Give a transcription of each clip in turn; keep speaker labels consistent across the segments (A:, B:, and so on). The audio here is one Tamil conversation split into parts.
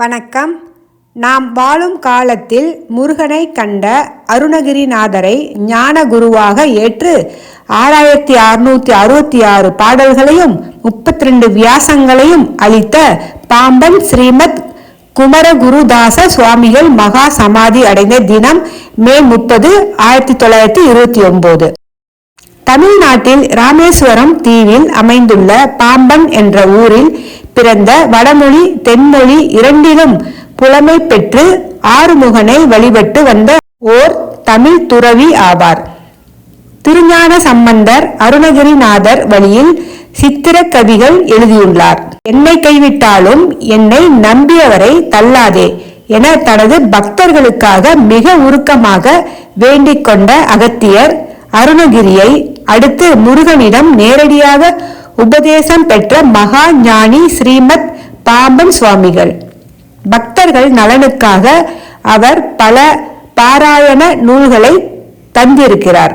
A: வணக்கம். நாம் வாழும் காலத்தில் முருகனை கண்ட அருணகிரிநாதரை ஞான குருவாக ஏற்று ஆறாயிரத்தி அறுநூத்தி அறுபத்தி ஆறு பாடல்களையும் முப்பத்தி ரெண்டு வியாசங்களையும் அளித்த பாம்பன் ஸ்ரீமத் குமரகுருதாச சுவாமிகள் மகா சமாதி அடைந்த தினம் மே முப்பது ஆயிரத்தி தொள்ளாயிரத்தி இருபத்தி ஒன்பது. தமிழ்நாட்டில் ராமேஸ்வரம் தீவில் அமைந்துள்ள பாம்பன் என்ற ஊரில் பிறந்த வடமொழி தென்மொழி இரண்டிலும் புலமை பெற்று ஆறுமுகனை வழிபட்டு வந்த ஓர் தமிழ் துறவி ஆவார். திருஞான சம்பந்தர் அருணகிரிநாதர் வழியில் சித்திர கவிகள் எழுதியுள்ளார். என்னை கைவிட்டாலும் என்னை நம்பியவரை தள்ளாதே என தனது பக்தர்களுக்காக மிக உருக்கமாக வேண்டிக் கொண்ட அகத்தியர் அருணகிரியை அடுத்து முருகனிடம் நேரடியாக உபதேசம் பெற்ற மகா ஞானி ஸ்ரீமத் பாம்பன் சுவாமிகள். பக்தர்கள் நலனுக்காக அவர் பல பாராயண நூல்களை தந்திருக்கிறார்.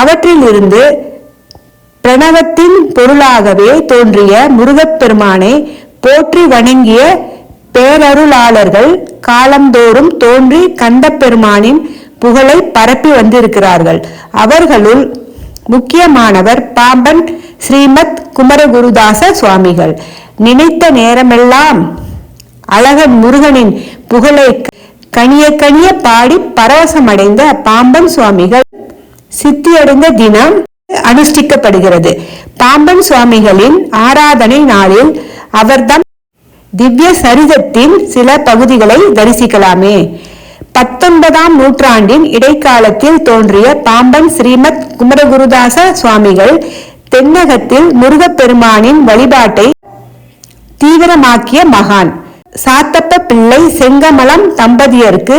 A: அவற்றிலிருந்து பிரணவத்தின் பொருளாகவே தோன்றிய முருகப்பெருமானை போற்றி வணங்கிய பேரருளாளர்கள் காலந்தோறும் தோன்றி கந்தப்பெருமானின் புகழை பரப்பி வந்திருக்கிறார்கள். அவர்களுள் முக்கியமானவர் பாம்பன் ஸ்ரீமத் குமரகுருதாச சுவாமிகள். நினைத்த நேரமெல்லாம் அழகன் முருகனின் புகழை கனிய கனிய பாடி பரவசமடைந்த பாம்பன் சுவாமிகள். சித்தியடைந்த தினம் அனுஷ்டிக்கப்படுகிறது. பாம்பன் சுவாமிகளின் ஆராதனை நாளில் அவர்தம் திவ்ய சரிதத்தின் சில பகுதிகளை தரிசிக்கலாமே. பத்தொன்பதாம் நூற்றாண்டின் இடைக்காலத்தில் தோன்றிய பாம்பன் ஸ்ரீமத் குமரகுருதாச சுவாமிகள் தென்னகத்தில் முருகப்பெருமானின் வழிபாட்டை தீவிரமாக்கிய மகான். சாத்தப்ப பிள்ளை செங்கமலம் தம்பதியருக்கு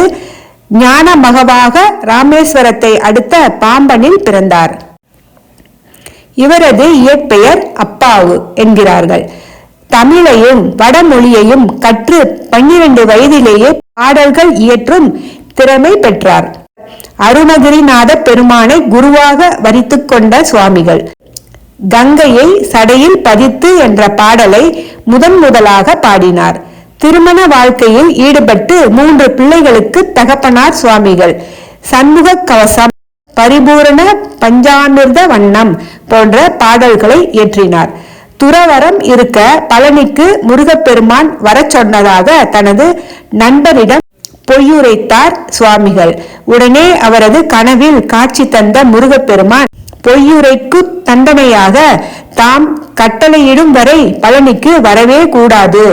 A: ஞான மகவாக ராமேஸ்வரத்தை அடுத்த பாம்பனில் பிறந்தார். இவரது இயற்பெயர் அப்பாவு என்கிறார்கள். தமிழையும் வடமொழியையும் கற்று பன்னிரண்டு வயதிலேயே பாடல்கள் இயற்றும் திறமை பெற்றார். அருணகிரிநாத பெருமானை குருவாக வரித்துக் கொண்ட சுவாமிகள். கங்கையை சடையில் பதித்து என்ற பாடலை முதன் முதலாக பாடினார். திருமண வாழ்க்கையில் ஈடுபட்டு மூன்று பிள்ளைகளுக்கு தகப்பனார் சுவாமிகள். சண்முக கவசம் பரிபூரண பஞ்சாமிர்த வண்ணம் போன்ற பாடல்களை இயற்றினார். துறவரம் இருக்க பழனிக்கு முருகப்பெருமான் வரச் சொன்னதாக தனது நண்பரிடம் பொய்யுரைத்தார் சுவாமிகள். உடனே அவரது கனவில் காட்சி தந்த முருகப்பெருமான் பொய்யுரைக்கு தண்டனையாக தாம் கட்டளையிடும் வரை பழனிக்கு வரவே கூடாது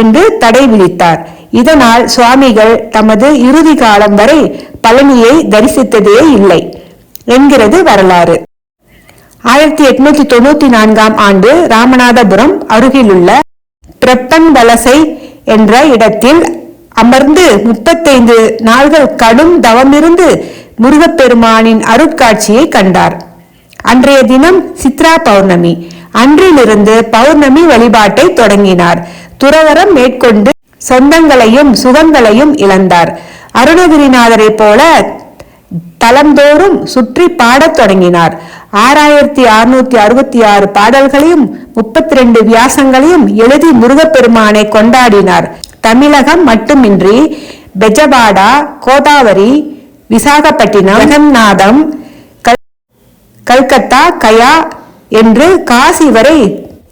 A: என்று தடை விதித்தார். இதனால் சுவாமிகள் தமது இறுதி காலம் வரை பழனியை தரிசித்ததே இல்லை என்கிறது வரலாறு. ஆயிரத்தி எட்நூத்தி தொண்ணூத்தி நான்காம் ஆண்டு ராமநாதபுரம் அருகிலுள்ள பிரப்பன் வலசை என்ற இடத்தில் அமர்ந்து முப்பத்தைந்து நாள்கள் கடும் தவமிருந்து முருகப்பெருமானின் அருட்காட்சியை கண்டார். அன்றைய தினம் சித்ரா பௌர்ணமி. அன்றிலிருந்து பௌர்ணமி வழிபாட்டை தொடங்கினார். துறவரம் மேற்கொண்டு சொந்தங்களையும் சுகங்களையும் இழந்தார். அருணகிரிநாதரை போல தளந்தோறும் சுற்றி பாடத் தொடங்கினார். ஆறாயிரத்தி அறுநூத்தி அறுபத்தி ஆறு பாடல்களையும் முப்பத்தி ரெண்டு வியாசங்களையும் எழுதி முருகப்பெருமானை கொண்டாடினார். தமிழகம் மட்டுமின்றி பெஜபாடா கோதாவரி விசாகப்பட்டினம் ஜெகநாதம் கல்கத்தா கயா என்று காசி வரை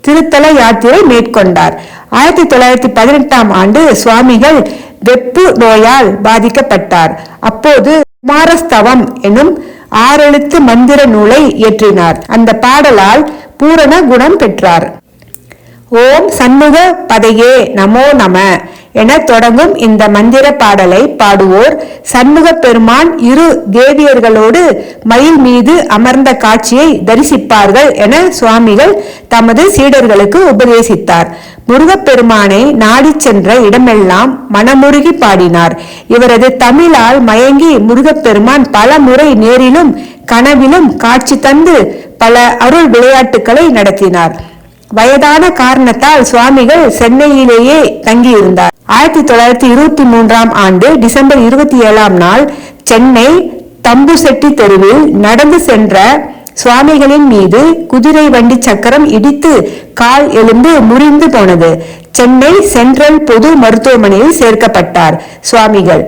A: திருத்தல யாத்திரை மேற்கொண்டார். ஆயிரத்தி தொள்ளாயிரத்தி பதினெட்டாம் ஆண்டு சுவாமிகள் வெப்பு நோயால் பாதிக்கப்பட்டார். அப்போது குமாரஸ்தவம் எனும் ஆறெழுத்து மந்திர நூலை இயற்றினார். அந்த பாடலால் பூரண குணம் பெற்றார். ஓம் சண்முக பதையே நமோ நம. என தொடங்கும் இந்த மந்திர பாடலை பாடுவோர் சண்முக பெருமான் இரு தேவியர்களோடு மயில் மீது அமர்ந்த காட்சியை தரிசிப்பார்கள் என சுவாமிகள் தமது சீடர்களுக்கு உபதேசித்தார். முருகப்பெருமானை நாடி சென்ற இடமெல்லாம் மனமுருகி பாடினார். இவரது தமிழால் மயங்கி முருகப்பெருமான் பல முறை நேரிலும் கனவிலும் காட்சி தந்து பல அருள் விளையாட்டுகளை நடத்தினார். வயதான காரணத்தால் சுவாமிகள் சென்னையிலேயே தங்கியிருந்தார். ஆயிரத்தி தொள்ளாயிரத்தி இருபத்தி மூன்றாம் ஆண்டு டிசம்பர் இருபத்தி ஏழாம் நாள் சென்னை தம்புசெட்டி தெருவில் நடந்து சென்ற சுவாமிகளின் மீது குதிரை வண்டி சக்கரம் இடித்து கால் எலும்பு முறிந்து போனது. சென்னை சென்ட்ரல் பொது மருத்துவமனையில் சேர்க்கப்பட்டார் சுவாமிகள்.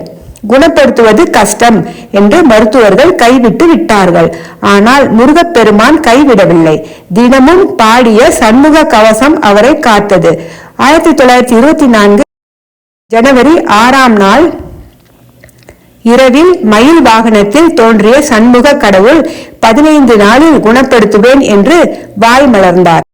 A: குணப்படுத்துவது கஷ்டம் என்று மருத்துவர்கள் கைவிட்டு விட்டார்கள். ஆனால் முருகப்பெருமான் கைவிடவில்லை. தினமும் பாடிய சண்முக கவசம் அவரை காத்தது. ஆயிரத்தி தொள்ளாயிரத்தி இருபத்தி நான்கு ஜனவரி ஆறாம் நாள் இரவில் மயில் வாகனத்தில் தோன்றிய சண்முக கடவுள் பதினைந்து நாளில் குணப்படுத்துவேன் என்று வாய் மலர்ந்தார்.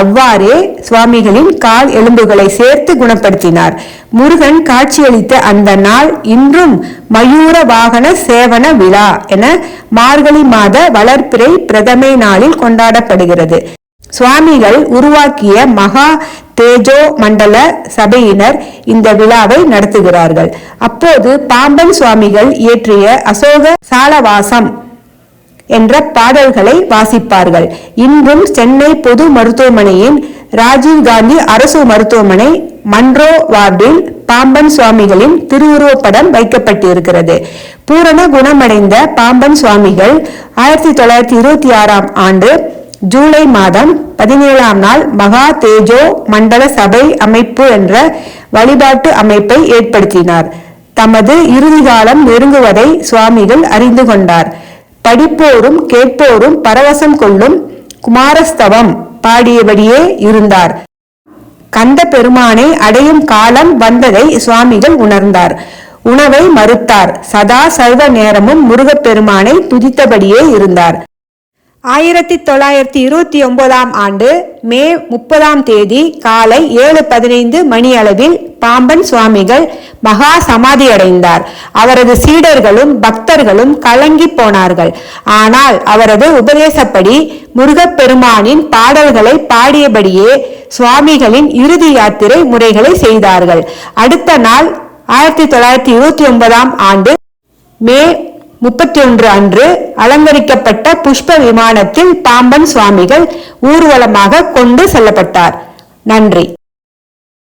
A: அவ்வாறே சுவாமிகளின் கால் எலும்புகளை சேர்த்து குணப்படுத்தினார். முருகன் காட்சியளித்த அந்த நாள் இன்றும் மயூர வாகன சேவன விழா என மார்கழி மாத வளர்ப்பிறை பிரதமை நாளில் கொண்டாடப்படுகிறது. சுவாமிகள் உருவாக்கிய மகா தேஜோ மண்டல சபையினர் இந்த விழாவை நடத்துகிறார்கள். அப்போது பாம்பன் சுவாமிகள் இயற்றிய அசோக சாலவாசம் என்ற பாடல்களை வாசிப்பார்கள். இன்றும் சென்னை பொது மருத்துவமனையின் ராஜீவ்காந்தி அரசு மருத்துவமனை மன்றோ வார்டில் பாம்பன் சுவாமிகளின் திருவுருவப்படம் வைக்கப்பட்டிருக்கிறது. பூரண குணமடைந்த பாம்பன் சுவாமிகள் ஆயிரத்தி தொள்ளாயிரத்தி இருபத்தி ஆறாம் ஆண்டு ஜூலை மாதம் பதினேழாம் நாள் மகா தேஜோ மண்டல சபை அமைப்பு என்ற வழிபாட்டு அமைப்பை ஏற்படுத்தினார். தமது இறுதி காலம் நெருங்குவதை சுவாமிகள் அறிந்து கொண்டார். படிப்போரும் கேட்போரும் பரவசம் கொள்ளும் குமாரஸ்தவம் பாடியபடியே இருந்தார். கந்த பெருமானை அடையும் காலம் வந்ததை சுவாமிகள் உணர்ந்தார். உணவை மறுத்தார். சதா சர்வ நேரமும் முருகப்பெருமானை துதித்தபடியே இருந்தார். ஆயிரத்தி தொள்ளாயிரத்தி இருபத்தி ஒன்பதாம் ஆண்டு மே முப்பதாம் தேதி காலை ஏழு பதினைந்து மணி அளவில் பாம்பன் சுவாமிகள் மகா சமாதி அடைந்தார் அவரது சீடர்களும் பக்தர்களும் கலங்கி போனார்கள். ஆனால் அவரது உபதேசப்படி முருகப்பெருமானின் பாடல்களை பாடியபடியே சுவாமிகளின் இறுதி யாத்திரை முறைகளை செய்தார்கள். அடுத்த நாள் ஆயிரத்தி தொள்ளாயிரத்தி இருபத்தி ஒன்பதாம் ஆண்டு மே முப்பத்தி ஒன்று அன்று அலங்கரிக்கப்பட்ட புஷ்ப விமானத்தில் பாம்பன் சுவாமிகள் ஊர்வலமாக கொண்டு செல்லப்பட்டார். நன்றி.